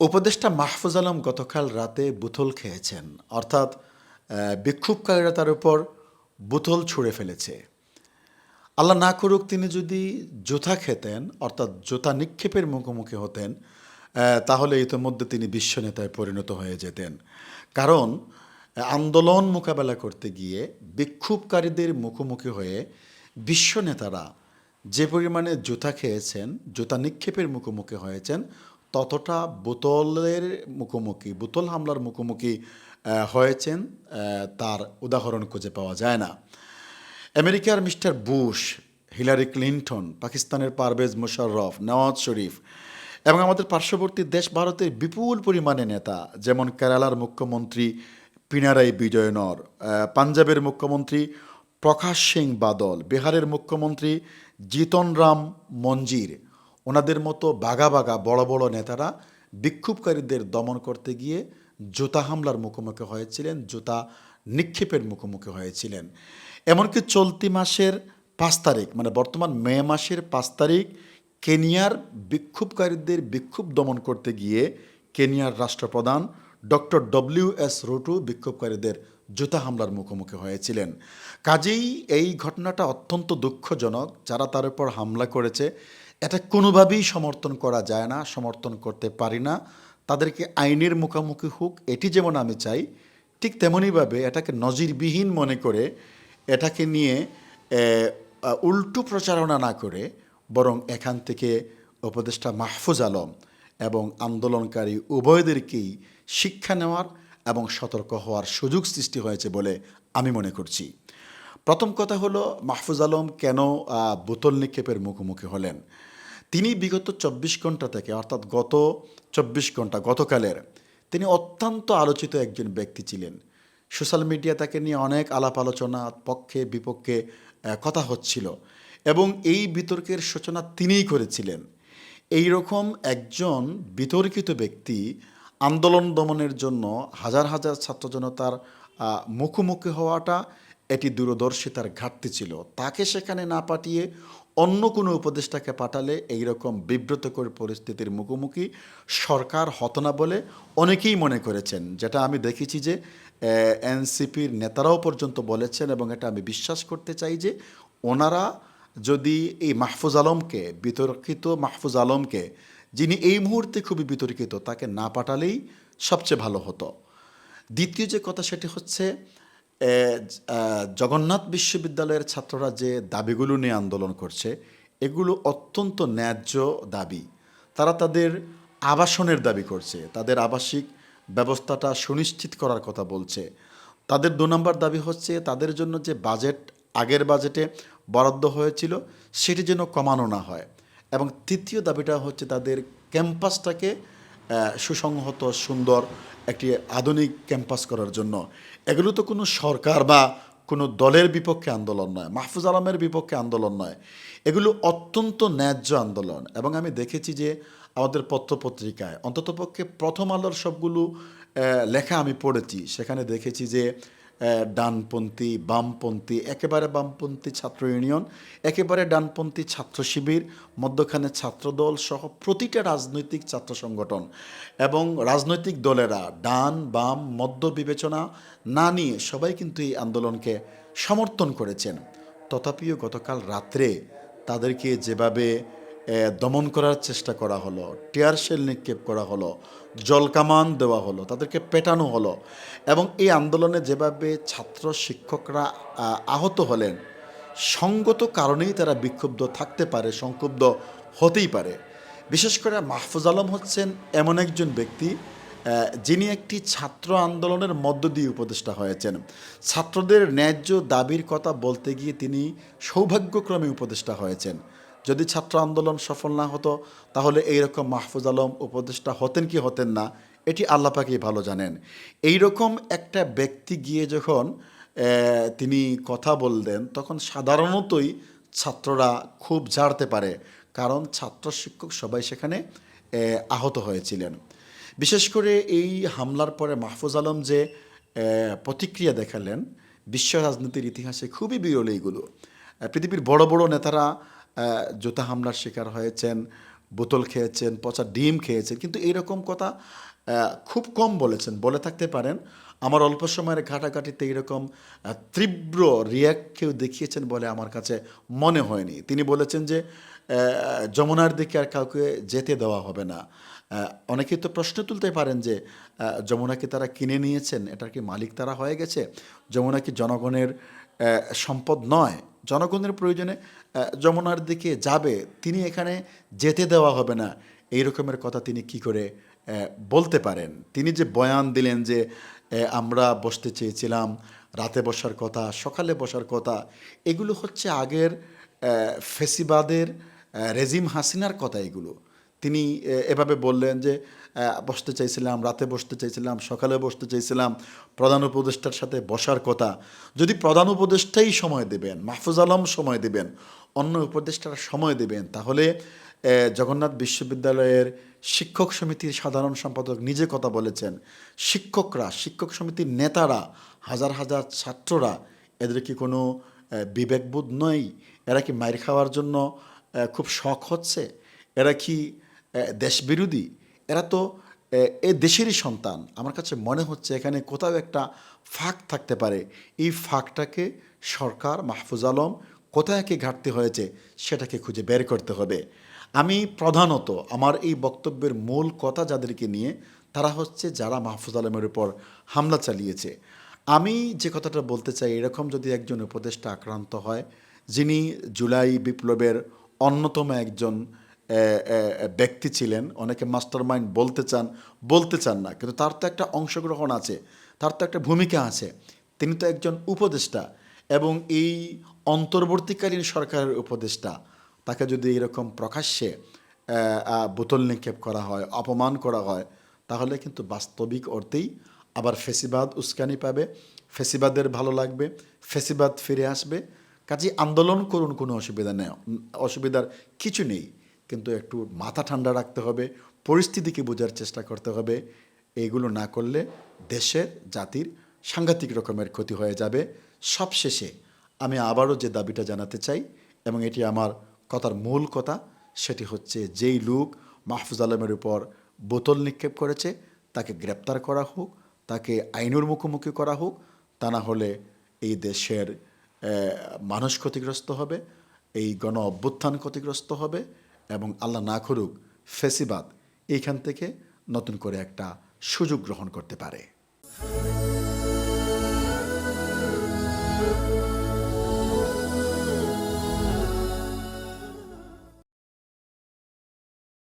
উপদেষ্টা মাহফুজ আলম গতকাল রাতে বুথল খেয়েছেন। অর্থাৎ বিক্ষোভকারীরা তার উপর বুথল ছুঁড়ে ফেলেছে। আল্লাহ না করুক তিনি যদি জোথা খেতেন, অর্থাৎ জোথা নিক্ষেপের মুখোমুখি হতেন তাহলে ইতিমধ্যে তিনি বিশ্ব নেতায় পরিণত হয়ে যেতেন। কারণ, আন্দোলন মোকাবেলা করতে গিয়ে বিক্ষোভকারীদের মুখোমুখি হয়ে বিশ্ব নেতারা যে পরিমাণে জুতা খেয়েছেন জুতা নিক্ষেপের মুখোমুখি হয়েছেন ততটা বোতলের মুখোমুখি, বোতল হামলার মুখোমুখি হয়েছেন তার উদাহরণ খুঁজে পাওয়া যায় না। আমেরিকার মিস্টার বুশ, হিলারি ক্লিন্টন, পাকিস্তানের পারভেজ মুশাররফ, নওয়াজ শরীফ এবং আমাদের পার্শ্ববর্তী দেশ ভারতের বিপুল পরিমাণে নেতা, যেমন কেরালার মুখ্যমন্ত্রী পিনারাই বিজয়নর পাঞ্জাবের মুখ্যমন্ত্রী প্রকাশ সিং বাদল, বিহারের মুখ্যমন্ত্রী জিতন রাম মঞ্জির ওনাদের মতো বাগা বাগা বড় বড় নেতারা বিক্ষোভকারীদের দমন করতে গিয়ে জুতা হামলার মুখোমুখি হয়েছিলেন, জুতা নিক্ষেপের মুখোমুখি হয়েছিলেন। এমনকি চলতি মাসের পাঁচ তারিখ মানে বর্তমান মে মাসের পাঁচ তারিখ, কেনিয়ার বিক্ষোভকারীদের বিক্ষোভ দমন করতে গিয়ে কেনিয়ার রাষ্ট্রপ্রধান ডক্টর ডব্লিউ এস রুটু বিক্ষোভকারীদের জুতা হামলার মুখোমুখি হয়েছিলেন। কাজেই এই ঘটনাটা অত্যন্ত দুঃখজনক, যারা তার উপর হামলা করেছে এটা কোনোভাবেই সমর্থন করা যায় না, সমর্থন করতে পারি না। তাদেরকে আইনের মুখোমুখি হোক, এটি যেমন আমি চাই, ঠিক তেমনইভাবে এটাকে নজিরবিহীন মনে করে এটাকে নিয়ে উল্টো প্রচারণা না করে বরং এখান থেকে উপদেষ্টা মাহফুজ আলম এবং আন্দোলনকারী উভয়দেরকেই শিক্ষা নেওয়ার এবং সতর্ক হওয়ার সুযোগ সৃষ্টি হয়েছে বলে আমি মনে করছি। প্রথম কথা হলো, মাহফুজ আলম কেন বোতল নিক্ষেপের মুখোমুখি হলেন? তিনি বিগত চব্বিশ ঘণ্টা থেকে, অর্থাৎ গত চব্বিশ ঘণ্টা, গতকালের, তিনি অত্যন্ত আলোচিত একজন ব্যক্তি ছিলেন। সোশ্যাল মিডিয়া তাকে নিয়ে অনেক আলাপ আলোচনা, পক্ষে, বিপক্ষে কথা হচ্ছিল এবং এই বিতর্কের সূচনা তিনিই করেছিলেন। এই রকম একজন বিতর্কিত ব্যক্তি আন্দোলন দমনের জন্য হাজার হাজার ছাত্র জনতার মুখোমুখি হওয়াটা এটি দূরদর্শিতার ঘাটতি ছিল। তাকে সেখানে না পাঠিয়ে অন্য কোনো উপদেষ্টাকে পাঠালে এই রকম বিব্রতকর পরিস্থিতির মুখোমুখি সরকার হতো না বলে অনেকেই মনে করেছেন। যেটা আমি দেখেছি যে এনসিপির নেতারাও পর্যন্ত বলেছেন এবং এটা আমি বিশ্বাস করতে চাই যে, ওনারা যদি এই মাহফুজ আলমকে, বিতর্কিত মাহফুজ আলমকে, যিনি এই মুহূর্তে খুবই বিতর্কিত, তাকে না পাঠালেই সবচেয়ে ভালো হতো। দ্বিতীয় যে কথা সেটি হচ্ছে জগন্নাথ বিশ্ববিদ্যালয়ের ছাত্ররা যে দাবিগুলো নিয়ে আন্দোলন করছে, এগুলো অত্যন্ত ন্যায্য দাবি। তারা তাদের আবাসনের দাবি করছে, তাদের আবাসিক ব্যবস্থাটা সুনিশ্চিত করার কথা বলছে। তাদের দু নম্বর দাবি হচ্ছে, তাদের জন্য যে বাজেট, আগের বাজেটে বরাদ্দ হয়েছিল, সেটি যেন কমানো না হয়। এবং তৃতীয় দাবিটা হচ্ছে, তাদের ক্যাম্পাসটাকে সুসংহত, সুন্দর একটি আধুনিক ক্যাম্পাস করার জন্য। এগুলো তো কোনো সরকার বা কোনো দলের বিপক্ষে আন্দোলন নয়, মাহফুজ আলমের বিপক্ষে আন্দোলন নয়। এগুলো অত্যন্ত ন্যায্য আন্দোলন এবং আমি দেখেছি যে আমাদের পত্রপত্রিকায়, অন্ততপক্ষে প্রথম আলোর সবগুলো লেখা আমি পড়েছি। সেখানে দেখেছি যে ডানপন্থী, বামপন্থী, একেবারে বামপন্থী ছাত্র ইউনিয়ন, একেবারে ডানপন্থী ছাত্র শিবির, মধ্যখানে ছাত্রদল সহ প্রতিটা রাজনৈতিক ছাত্র সংগঠন এবং রাজনৈতিক দলেরা ডান, বাম, মধ্য বিবেচনা না নিয়ে সবাই কিন্তু এই আন্দোলনকে সমর্থন করেছেন। তথাপিও গতকাল রাত্রে তাদেরকে যেভাবে দমন করার চেষ্টা করা হলো, টিয়ার শেল নিক্ষেপ করা হলো জলকামান দেওয়া হলো, তাদেরকে পেটানো হলো এবং এই আন্দোলনে যেভাবে ছাত্র শিক্ষকরা আহত হলেন, সঙ্গত কারণেই তারা বিক্ষুব্ধ থাকতে পারে, সংক্ষুব্ধ হতেই পারে। বিশেষ করে মাহফুজ আলম হচ্ছেন এমন একজন ব্যক্তি যিনি একটি ছাত্র আন্দোলনের মধ্য দিয়ে উপদেষ্টা হয়েছেন। ছাত্রদের ন্যায্য দাবির কথা বলতে গিয়ে তিনি সৌভাগ্যক্রমে উপদেষ্টা হয়েছেন। যদি ছাত্র আন্দোলন সফল না হতো, তাহলে এইরকম মাহফুজ আলম উপদেষ্টা হতেন কি হতেন না, এটি আল্লাপাকেই ভালো জানেন। এই রকম একটা ব্যক্তি গিয়ে যখন তিনি কথা বললেন, তখন সাধারণতই ছাত্ররা খুব ঝাড়তে পারে, কারণ ছাত্র শিক্ষক সবাই সেখানে আহত হয়েছিলেন। বিশেষ করে এই হামলার পরে মাহফুজ আলম যে প্রতিক্রিয়া দেখালেন, বিশ্ব রাজনীতির ইতিহাসে খুবই বিরল এইগুলো। পৃথিবীর বড় বড় নেতারা জুতা হামলার শিকার হয়েছেন বোতল খেয়েছেন পচা ডিম খেয়েছেন কিন্তু এইরকম কথা খুব কম বলেছেন। বলে থাকতে পারেন আমার অল্প সময়ের ঘাটাঘাটিতে এরকম আহ, তীব্র রিয়াক্ট কেউ দেখিয়েছেন বলে আমার কাছে মনে হয়নি। তিনি বলেছেন যে যমুনার দিকে আর কাউকে যেতে দেওয়া হবে না। অনেকেই তো প্রশ্ন তুলতে পারেন যে যমুনাকে তারা কিনে নিয়েছেন? এটার কি মালিক তারা হয়ে গেছে? যমুনা কি জনগণের সম্পদ নয়? জনগণের প্রয়োজনে যমুনার দিকে যাবে, তিনি এখানে যেতে দেওয়া হবে না। এই রকমের কথা তিনি কি করে বলতে পারেন? তিনি যে বয়ান দিলেন যে আমরা বসতে চেয়েছিলাম, রাতে বসার কথা, সকালে বসার কথা, এগুলো হচ্ছে আগের ফেসিবাদের রেজিম হাসিনার কথা এগুলো। তিনি এভাবে বললেন যে বসতে চাইছিলাম, রাতে বসতে চাইছিলাম, সকালে বসতে চাইছিলাম, প্রধান উপদেষ্টার সাথে বসার কথা। যদি প্রধান উপদেষ্টাই সময় দেবেন, মাহফুজ আলম সময় দেবেন, অন্য উপদেষ্টারা সময় দেবেন, তাহলে জগন্নাথ বিশ্ববিদ্যালয়ের শিক্ষক সমিতির সাধারণ সম্পাদক নিজে কথা বলেছেন। শিক্ষকরা, শিক্ষক সমিতির নেতারা, হাজার হাজার ছাত্ররা, এদের কি কোনো বিবেকবোধ নয় এরা কি মাইর খাওয়ার জন্য খুব শখ হচ্ছে? এরা কি দেশবিরোধী এরা তো এ দেশেরই সন্তান। আমার কাছে মনে হচ্ছে এখানে কোথাও একটা ফাঁক থাকতে পারে। এই ফাঁকটাকে সরকার, মাহফুজ আলম, কোথায় কি ঘাটতি হয়েছে সেটাকে খুঁজে বের করতে হবে। আমি প্রধানত আমার এই বক্তব্যের মূল কথা যাদেরকে নিয়ে, তারা হচ্ছে যারা মাহফুজ আলমের উপর হামলা চালিয়েছে। আমি যে কথাটা বলতে চাই, এরকম যদি একজন উপদেষ্টা আক্রান্ত হয়, যিনি জুলাই বিপ্লবের অন্যতম একজন ব্যক্তি ছিলেন, অনেকে মাস্টার মাইন্ড বলতে চান বলতে চান না, কিন্তু তার তো একটা অংশগ্রহণ আছে, তার তো একটা ভূমিকা আছে। তিনি তো একজন উপদেষ্টা এবং এই অন্তর্বর্তীকালীন সরকারের উপদেষ্টা। তাকে যদি এরকম প্রকাশ্যে বোতল নিক্ষেপ করা হয়, অপমান করা হয়, তাহলে কিন্তু বাস্তবিক অর্থেই আবার ফেসিবাদ উস্কানি পাবে, ফেসিবাদের ভালো লাগবে, ফেসিবাদ ফিরে আসবে। কাজে আন্দোলন করুন, কোনো অসুবিধা নেই, অসুবিধার কিছু নেই। কিন্তু একটু মাথা ঠান্ডা রাখতে হবে, পরিস্থিতিকে বোঝার চেষ্টা করতে হবে। এইগুলো না করলে দেশের জাতির সাংঘাতিক রকমের ক্ষতি হয়ে যাবে। সবশেষে আমি আবারও যে দাবিটা জানাতে চাই, এবং এটি আমার কথার মূল কথা, সেটি হচ্ছে যেই লোক মাহফুজ আলমের উপর বোতল নিক্ষেপ করেছে, তাকে গ্রেপ্তার করা হোক, তাকে আইনের মুখোমুখি করা হোক, তা না হলে এই দেশের মানুষ ক্ষতিগ্রস্ত হবে, এই গণ অভ্যুত্থান ক্ষতিগ্রস্ত হবে এবং আল্লাহ না করুক ফেসিবাদ এইখান থেকে নতুন করে একটা সুযোগ গ্রহণ করতে পারে।